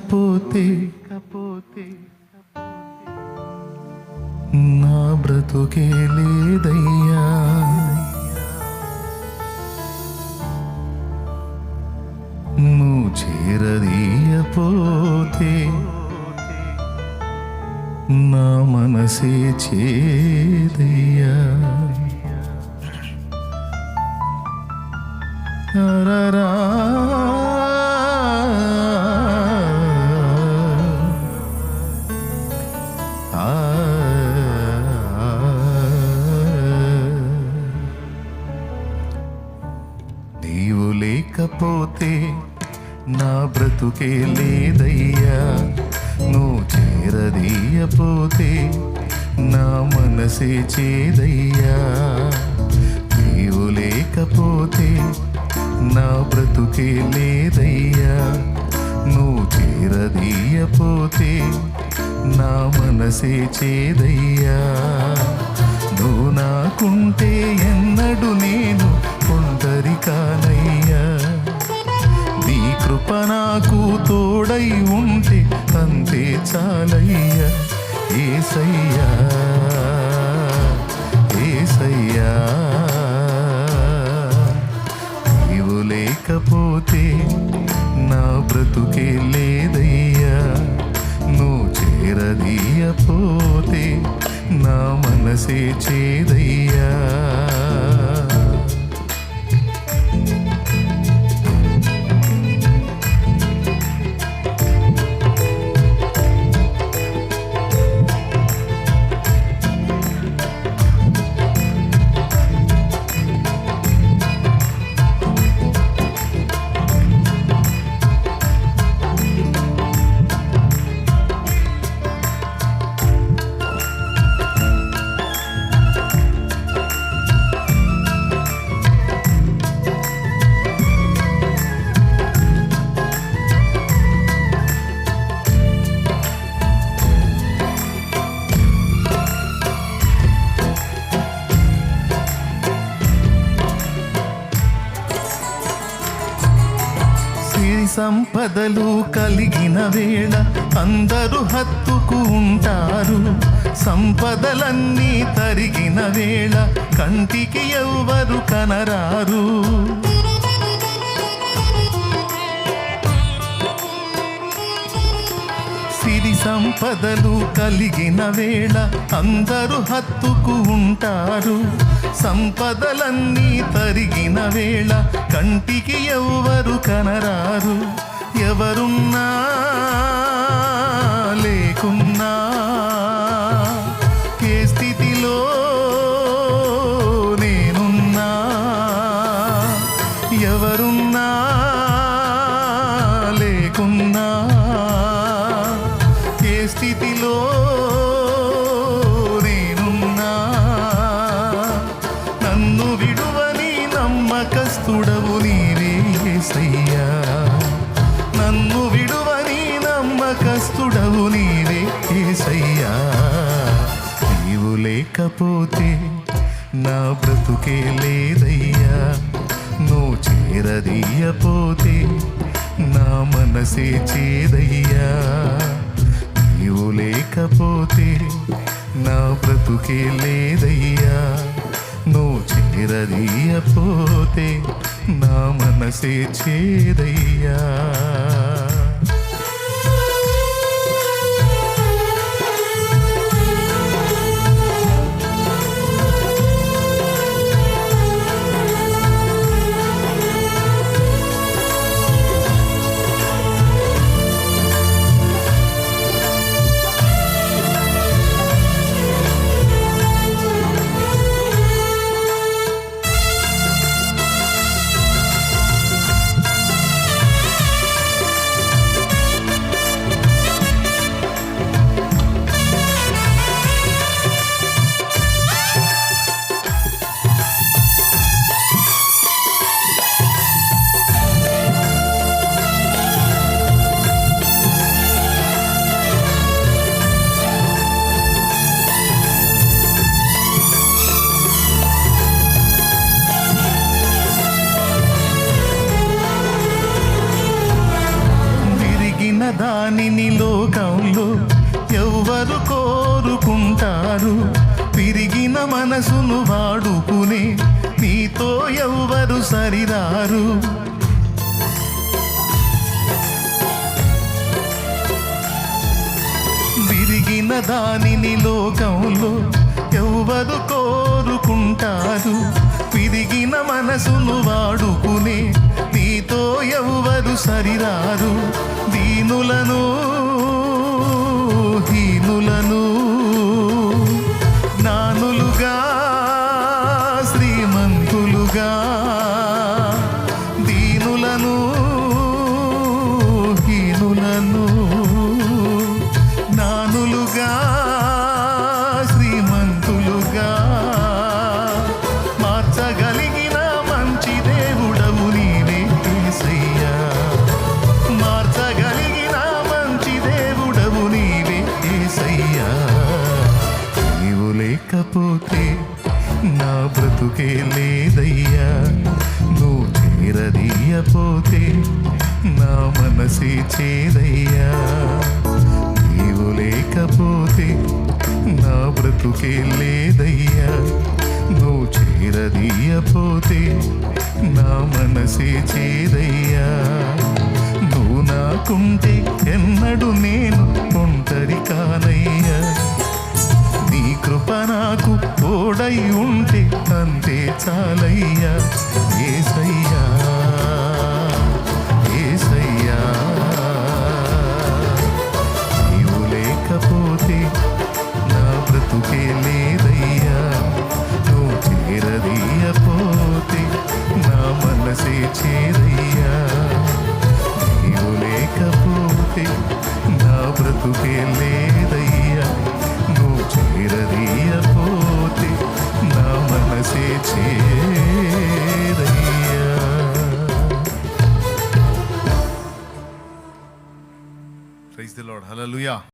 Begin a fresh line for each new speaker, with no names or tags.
లేకపోతే నా బ్రతుకే లేదయ్యా నువ్వు చేరదీయపోతే నా మనసే చేదయ్యా అరరా. నీవు లేకపోతే నా బ్రతుకే లేదయ్యా. నువ్వు చేరదీయపోతే నా మనసే చేదయ్యా. నీవు లేకపోతే నా బ్రతుకే లేదయ్యా. నువ్వు చేరదీయపోతే నా మనసే చేదయ్యా. నువ్వు నాకుంటే ఎన్నడు నేను నీ కృప నాకు తోడై ఉంటే అంతే చాలయ్యా. ఏసయ్యా ఏసయ్యా. నీవు లేకపోతే నా బ్రతుకే లేదయ్యా. నువ్వు చేరదీయపోతే నా మనసే చేదయ్యా. సంపదలు కలిగిన వేళ అందరూ హత్తుకుంటారు. సంపదలన్నీ తరిగిన వేళ కంటికి ఎవ్వరు కనరారు. సిరి సంపదలు కలిగిన వేళ అందరూ హత్తుకు ఉంటారు సంపదలన్నీ తరిగిన వేళ కంటికి ఎవ్వరు కనరారు. ఎవరున్నా లేకున్నా ఏ స్థితిలో నేనున్నా నన్ను విడువని నమ్మకస్తుడవు నీవే యేసయ్యా నన్ను విడువని నమ్మకస్తుడవు నీవే యేసయ్యా నీవు లేకపోతే నా బ్రతుకే లేదయ్యా. చేరదీయపోతే నా మనసే చేదయ్యా. నీవు లేకపోతే నా బ్రతుకే లేదయ్యా. నువ్వు చేరదీయపోతే నా మనసే చేదయ్యా. దానిని లోకంలో ఎవ్వరు కోరుకుంటారు. విరిగిన మనసును వాడుకునే నీతో ఎవ్వరు సరిరారు. విరిగిన దానిని లోకంలో ఎవ్వరు కోరుకుంటారు. విరిగిన మనసును వాడుకునే నీతో ఎవ్వరు సరిరారు దీనులను హీనులను. జ్ఞానులుగా శ్రీమంతులుగా దీనులను చేదయ్యా. నీవు లేకపోతే నా బ్రతుకే లేదయ్యా. నువ్వు చేరదీయపోతే నా మనసే చేదయ్యా. నువ్వు నాకుంటే ఎన్నడు నేను ఒంటరి కానయ్యా. నీ కృప నాకు తోడై ఉంటే అంతే చాలయ్యా. ఏసయ్యా ఏసయ్యా. నువ్వు నా మనసే చే